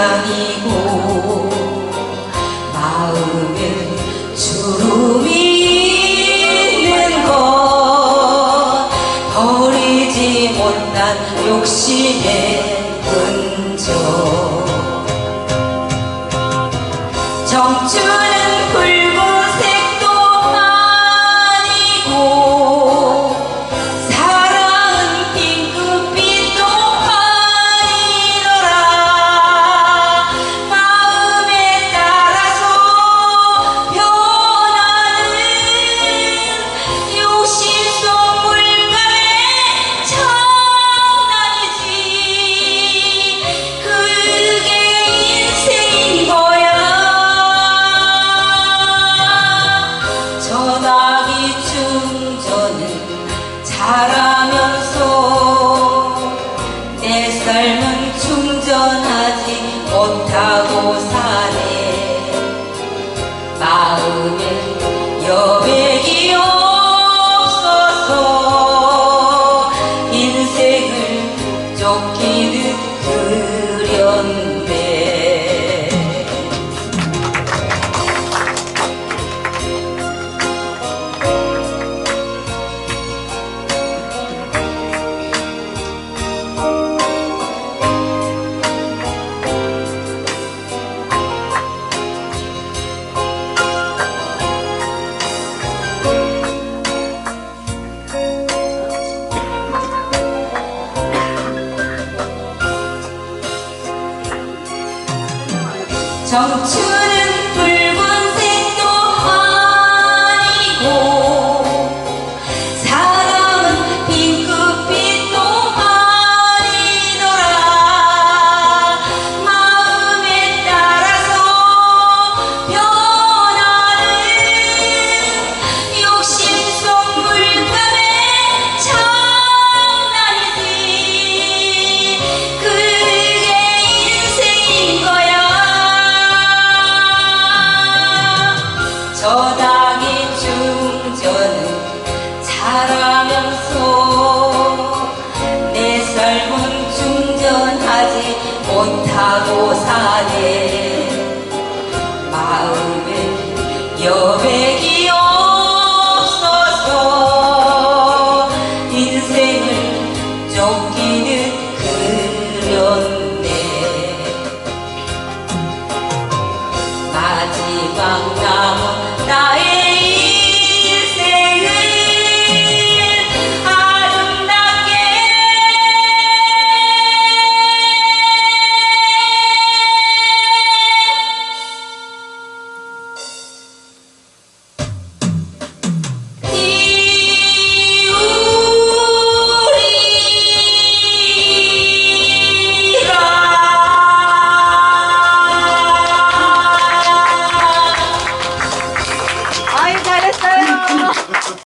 문장이고 마음에 주름이 있는 것 버리지 못한 욕심의 흔적. 정주 쫓기듯 그렸 정추 전화기 충전을 잘하면서 내 삶은 충전하지 못하고 사네. 마음에 여